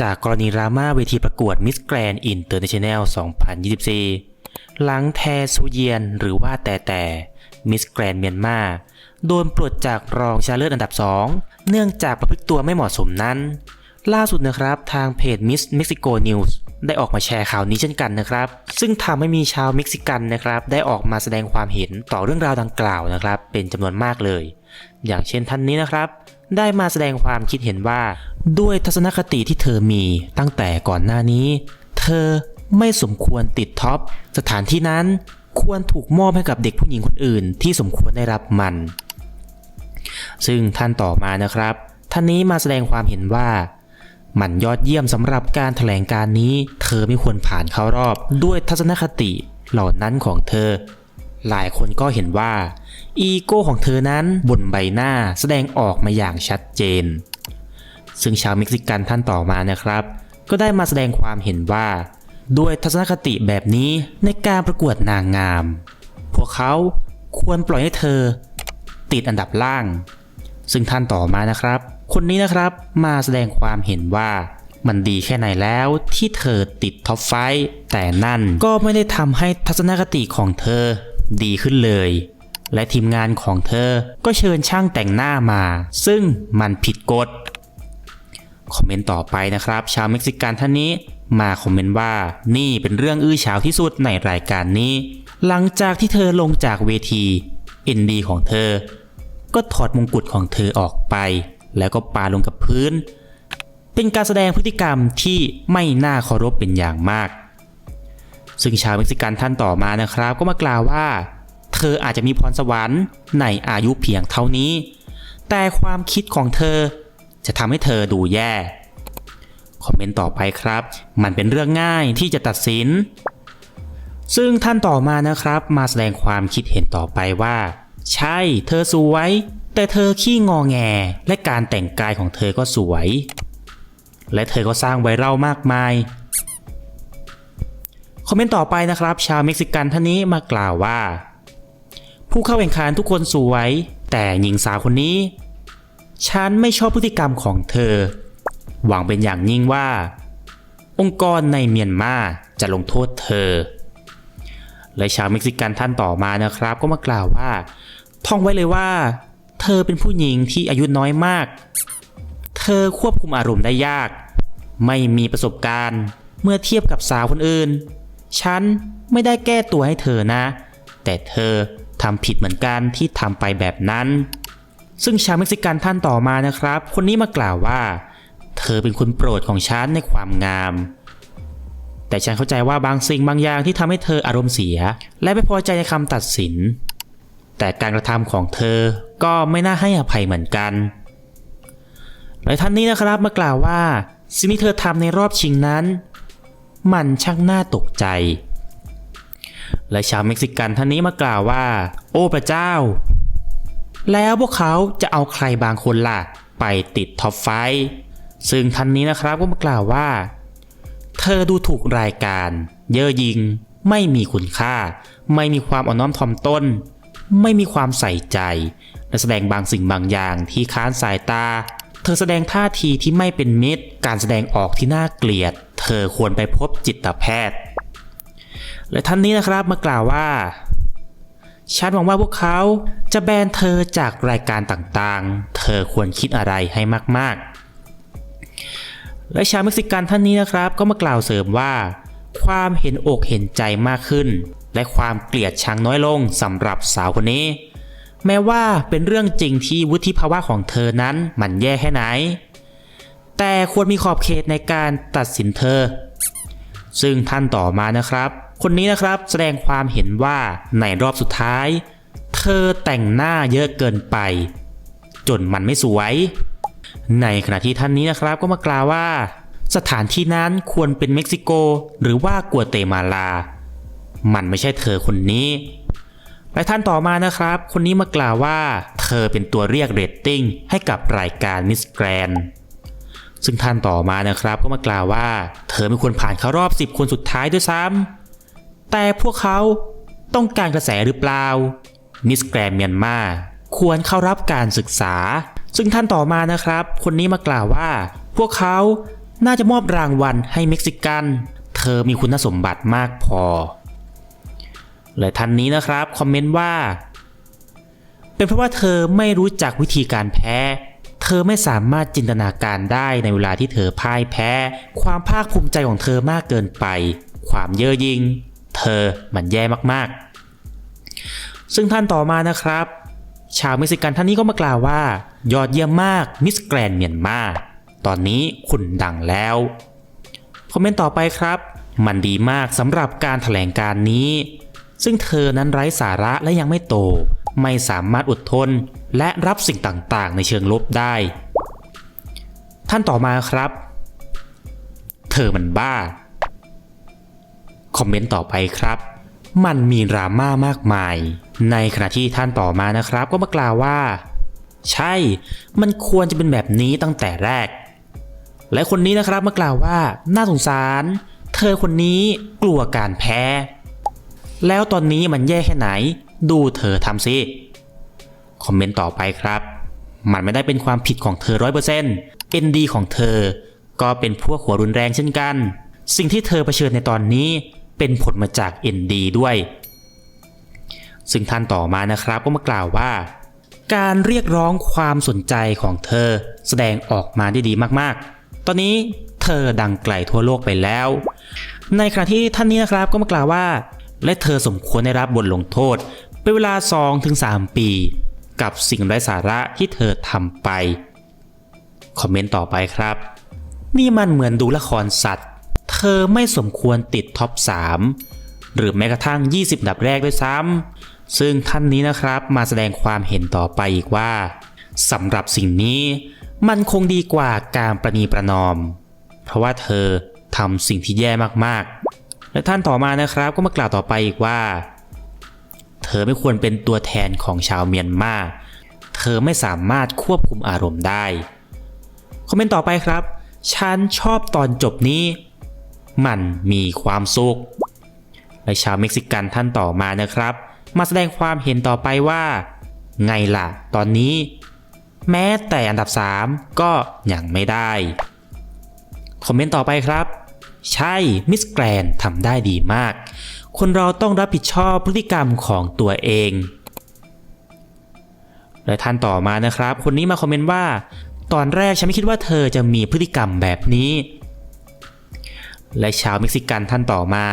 จากกรณีดราม่าเวทีประกวดมิสแกรนอินเตอร์เนชั่นแนล 2024 หลังแทซูเยียนหรือว่าแต่แต่มิสแกรนเมียนมาโดนปลดจากรองชนะเลิศอันดับ 2 เนื่องจากประพฤติตัวไม่เหมาะสมนั้น ล่าสุดนะครับทางเพจ Miss Mexico News ได้ออกมาแชร์ข่าวนี้เช่นกันนะครับ ซึ่งทำให้มีชาวเม็กซิกันนะครับ ได้ออกมาแสดงความเห็นต่อเรื่องราวดังกล่าวนะครับ เป็นจำนวนมากเลย อย่างเช่นท่านนี้นะครับ ได้มาแสดงความคิดเห็นว่า ด้วยทัศนคติที่เธอมีตั้งแต่ก่อนหน้านี้ เธอไม่สมควรติดท็อป สถานที่นั้นควรถูกมอบให้กับเด็กผู้หญิงคนอื่น ที่สมควรได้รับมัน ซึ่งท่านต่อมานะครับ ท่านนี้มาแสดงความเห็นว่ามันยอดเยี่ยมสำหรับการถแถลงการนี้ เธอไม่ควรผ่านเข้ารอบ ด้วยทัศนคติเหล่านั้นของเธอ หลายคนก็เห็นว่าอีโก้ของเธอนั้นบนใบหน้าแสดงออกมาอย่างชัดเจน ซึ่งชาวเม็กซิกันท่านต่อมานะครับ ก็ได้มาแสดงความเห็นว่า ด้วยทัศนคติแบบนี้ในการประกวดนางงาม พวกเขาควรปล่อยให้เธอ ติดอันดับล่าง ซึ่งท่านต่อมานะครับ คนนี้นะครับมาแสดงความเห็นว่ามันดีแค่ไหนแล้วที่เธอติดท็อปไฟว์แต่นั่นก็ไม่ได้ทำให้ทัศนคติของเธอ ดีขึ้นเลย และทีมงานของเธอก็เชิญช่างแต่งหน้ามา ซึ่งมันผิดกฎคอมเมนต์ต่อไปนะครับ ชาวเม็กซิกันท่านนี้มาคอมเมนต์ว่านี่เป็นเรื่องอื้อฉาวที่สุดในรายการนี้ หลังจากที่เธอลงจากเวทีเอ็นดีของเธอ ก็ถอดมงกุฎของเธอออกไป แล้วก็ปาลงกับพื้น เป็นการแสดงพฤติกรรมที่ไม่น่าเคารพเป็นอย่างมาก ซึ่งชาวเม็กซิกันท่านต่อมานะครับ ก็มากล่าวว่า เธออาจจะมีพรสวรรค์ในอายุเพียงเท่านี้ แต่ความคิดของเธอ จะทำให้เธอดูแย่ คอมเมนต์ต่อไปครับ มันเป็นเรื่องง่ายที่จะตัดสิน ซึ่งท่านต่อมานะครับ มาแสดงความคิดเห็นต่อไปว่า ใช่ เธอสวย แต่เธอขี้งอแง และการแต่งกายของเธอก็สวย และเธอก็สร้างไวรัลมากมาย อมเมนต์ต่อไปนะครับ ชาวเม็กซิกันท่านนี้มากล่าวว่า ผู้เข้าแข่งขันทุกคนสวย แต่หญิงสาวคนนี้ ฉันไม่ชอบพฤติกรรมของเธอ หวังเป็นอย่างยิ่งว่า องค์กรในเมียนมาจะลงโทษเธอ และชาวเม็กซิกันท่านต่อมานะครับ ก็มากล่าวว่า ท่องไว้เลยว่า เธอเป็นผู้หญิงที่อายุน้อยมาก เธอควบคุมอารมณ์ได้ยาก ไม่มีประสบการณ์ เมื่อเทียบกับสาวคนอื่น ฉันไม่ได้แก้ตัวให้เธอนะ แต่เธอทำผิดเหมือนกันที่ทำไปแบบนั้น ซึ่งชาวเม็กซิกันท่านต่อมานะครับ คนนี้มากล่าวว่า เธอเป็นคนโปรดของฉันในความงาม แต่ฉันเข้าใจว่าบางสิ่งบางอย่างที่ทำให้เธออารมณ์เสีย และไม่พอใจในคำตัดสิน แต่การกระทำของเธอก็ไม่น่าให้อภัยเหมือนกันและท่านนี้นะครับมากล่าวว่า สิ่งที่เธอทำในรอบชิงนั้น มันช่างน่าตกใจ และชาวเม็กซิกันท่านนี้มากล่าวว่า โอ้พระเจ้า แล้วพวกเขาจะเอาใครบางคนล่ะ ไปติดท็อปไฟซึ่งท่านนี้นะครับก็มากล่าวว่า เธอดูถูกรายการ เย่อหยิง ไม่มีคุณค่า ไม่มีความอ่อนน้อมถ่อมตนไม่มีความใส่ใจ และแสดงบางสิ่งบางอย่างที่ค้านสายตา เธอแสดงท่าทีที่ไม่เป็นมิตร การแสดงออกที่น่าเกลียด อควรไปพบจิตแพทย์ และท่านนี้นะครับมากล่าวว่า ฉันหวังว่าพวกเขาจะแบนเธอจากรายการต่างๆ เธอควรคิดอะไรให้มากๆ และชาวเม็กซิกันท่านนี้นะครับ ก็มากล่าวเสริมว่า ความเห็นอกเห็นใจมากขึ้น และความเกลียดชังน้อยลงสำหรับสาวคนนี้ แม้ว่าเป็นเรื่องจริงที่วุฒิภาวะของเธอนั้นมันแย่แค่ไหน แต่ควรมีขอบเขตในการตัดสินเธอ ซึ่งท่านต่อมานะครับ คนนี้นะครับแสดงความเห็นว่าในรอบสุดท้าย เธอแต่งหน้าเยอะเกินไป จนมันไม่สวย ในขณะที่ท่านนี้นะครับก็มากล่าวว่า สถานที่นั้นควรเป็นเม็กซิโก หรือว่ากัวเตมาลา มันไม่ใช่เธอคนนี้และท่านต่อมานะครับ คนนี้มากล่าวว่า เธอเป็นตัวเรียกเรตติ้งให้กับรายการมิสแกรน ซึ่งท่านต่อมานะครับก็มากล่าวว่า เธอไม่ควรผ่านเข้ารอบ 10 คนสุดท้ายด้วยซ้ำแต่พวกเขาต้องการกระแสหรือเปล่า มิสแกรนเมียนมาควรเข้ารับการศึกษา ซึ่งท่านต่อมานะครับ คนนี้มากล่าวว่า พวกเขาน่าจะมอบรางวัลให้เม็กซิกัน เธอมีคุณสมบัติมากพอ และท่านนี้นะครับคอมเมนต์ว่า เป็นเพราะว่าเธอไม่รู้จักวิธีการแพ้ ธอไม่สามารถจินตนาการได้ในเวลาที่เธอพ่ายแพ้ ความภาคภูมิใจของเธอมากเกินไป ความเย่อหยิ่งเธอมันแย่มากๆ ซึ่งท่านต่อมานะครับ ชาวเม็กซิกันท่านนี้ก็มากล่าวว่า ยอดเยี่ยมมากมิสแกรนเมียนมาตอนนี้คุณดังแล้ว คอมเมนต์ต่อไปครับ มันดีมากสำหรับการถแถลงการนี้ ซึ่งเธอนั้นไร้สาระและยังไม่โต ไม่สามารถอดทน และรับสิ่งต่างๆ ในเชิงลบได้ ท่านต่อมาครับ เธอมันบ้า คอมเมนต์ต่อไปครับ มันมีดราม่ามากมาย ในขณะที่ท่านต่อมานะครับ ก็มากล่าวว่า ใช่ มันควรจะเป็นแบบนี้ตั้งแต่แรก และคนนี้นะครับมากล่าวว่า น่าสงสาร เธอคนนี้กลัวการแพ้ แล้วตอนนี้มันแย่แค่ไหน ดูเธอทำสิ คอมเมนต์ต่อไปครับ มันไม่ได้เป็นความผิดของเธอร้อยเปอร์เซ็นต์เอ็นดีของเธอ ก็เป็นพวกหัวรุนแรงเช่นกัน สิ่งที่เธอเผชิญในตอนนี้เป็นผลมาจาก ND ด้วย ซึ่งท่านต่อมานะครับก็มากล่าวว่า การเรียกร้องความสนใจของเธอแสดงออกมาได้ดีมากๆ ตอนนี้เธอดังไกลทั่วโลกไปแล้ว ในขณะที่ท่านนี้นะครับก็มากล่าวว่า และเธอสมควรได้รับบทลงโทษ เป็นเวลา 2-3 ปี กับสิ่งไร้สาระที่เธอทำไป คอมเมนต์ต่อไปครับ นี่มันเหมือนดูละครสัตว์ เธอไม่สมควรติดท็อป 3 หรือแม้กระทั่ง 20 ดับแรกด้วยซ้ำซึ่งท่านนี้นะครับมาแสดงความเห็นต่อไปอีกว่าสำหรับสิ่งนี้มันคงดีกว่าการประนีประนอม เพราะว่าเธอทำสิ่งที่แย่มากๆ และท่านต่อมานะครับก็มากล่าวต่อไปอีกว่า เธอไม่ควรเป็นตัวแทนของชาวเมียนมา เธอไม่สามารถควบคุมอารมณ์ได้ คอมเมนต์ต่อไปครับ ฉันชอบตอนจบนี้ มันมีความสุข และชาวเม็กซิกันท่านต่อมานะครับ มาแสดงความเห็นต่อไปว่า ไงล่ะ ตอนนี้ แม้แต่อันดับ 3 ก็ยังไม่ได้ คอมเมนต์ต่อไปครับ ใช่ มิสแกรนทำได้ดีมาก คนเราต้องรับผิดชอบพฤติกรรมของตัวเองและท่านต่อมานะครับ คนนี้มาคอมเมนต์ว่า ตอนแรกฉันไม่คิดว่าเธอจะมีพฤติกรรมแบบนี้ และชาวเม็กซิกันท่านต่อมา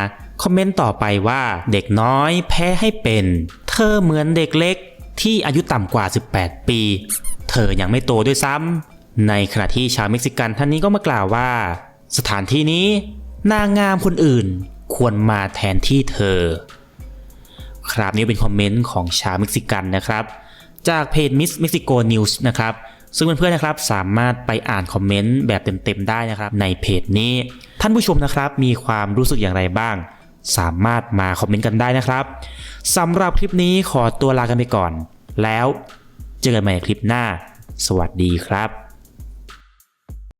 คอมเมนต์ต่อไปว่าเด็กน้อยแพ้ให้เป็น เธอเหมือนเด็กเล็กที่อายุต่ำกว่า 18 ปี เธอยังไม่โตด้วยซ้ำในขณะที่ชาวเม็กซิกันท่านนี้ก็มากล่าวว่า สถานที่นี้นางงามคนอื่น ควรมาแทนที่เธอ ครับนี่เป็นคอมเมนต์ของชาวเม็กซิกันนะครับ จากเพจ Miss Mexico News นะครับ ซึ่งเพื่อนๆนะครับสามารถไปอ่านคอมเมนต์แบบเต็มๆได้นะครับในเพจนี้ ท่านผู้ชมนะครับมีความรู้สึกอย่างไรบ้าง สามารถมาคอมเมนต์กันได้นะครับสำหรับคลิปนี้ขอตัวลากันไปก่อน แล้วเจอกันใหม่คลิปหน้า สวัสดีครับ